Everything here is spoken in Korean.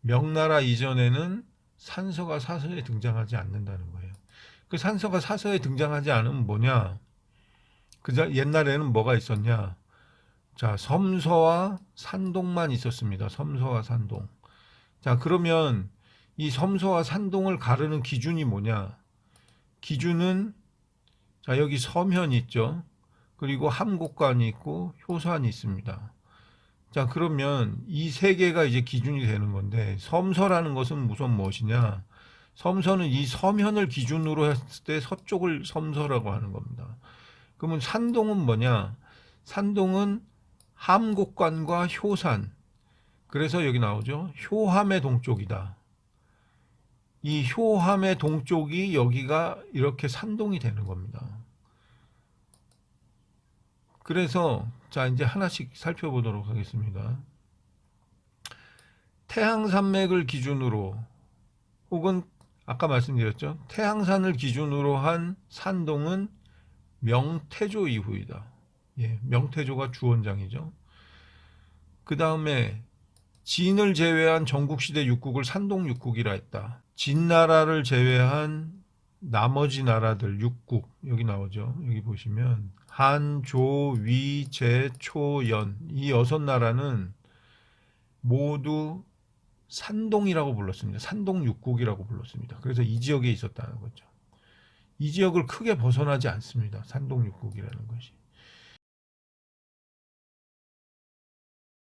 명나라 이전에는 산서가 사서에 등장하지 않는다는 거예요. 그 산서가 사서에 등장하지 않으면 뭐냐? 그자 옛날에는 뭐가 있었냐? 자, 섬서와 산동만 있었습니다. 섬서와 산동. 자, 그러면 이 섬서와 산동을 가르는 기준이 뭐냐? 기준은 자, 여기 서면 있죠. 그리고 함곡관이 있고 효산이 있습니다. 자, 그러면 이 세 개가 이제 기준이 되는 건데 섬서라는 것은 우선 무엇이냐? 섬서는 이 서면을 기준으로 했을 때 서쪽을 섬서라고 하는 겁니다. 그러면 산동은 뭐냐? 산동은 함곡관과 효산. 그래서 여기 나오죠. 효함의 동쪽이다. 이 효함의 동쪽이 여기가 이렇게 산동이 되는 겁니다. 그래서 자 이제 하나씩 살펴보도록 하겠습니다. 태양산맥을 기준으로 혹은 아까 말씀드렸죠. 태양산을 기준으로 한 산동은 명태조 이후이다. 예, 명태조가 주원장이죠. 그 다음에 진을 제외한 전국시대 육국을 산동 육국이라 했다. 진나라를 제외한 나머지 나라들 육국 여기 나오죠. 여기 보시면 한, 조, 위, 제, 초, 연 이 여섯 나라는 모두 산동이라고 불렀습니다. 산동 육국이라고 불렀습니다. 그래서 이 지역에 있었다는 거죠. 이 지역을 크게 벗어나지 않습니다. 산동 육국이라는 것이.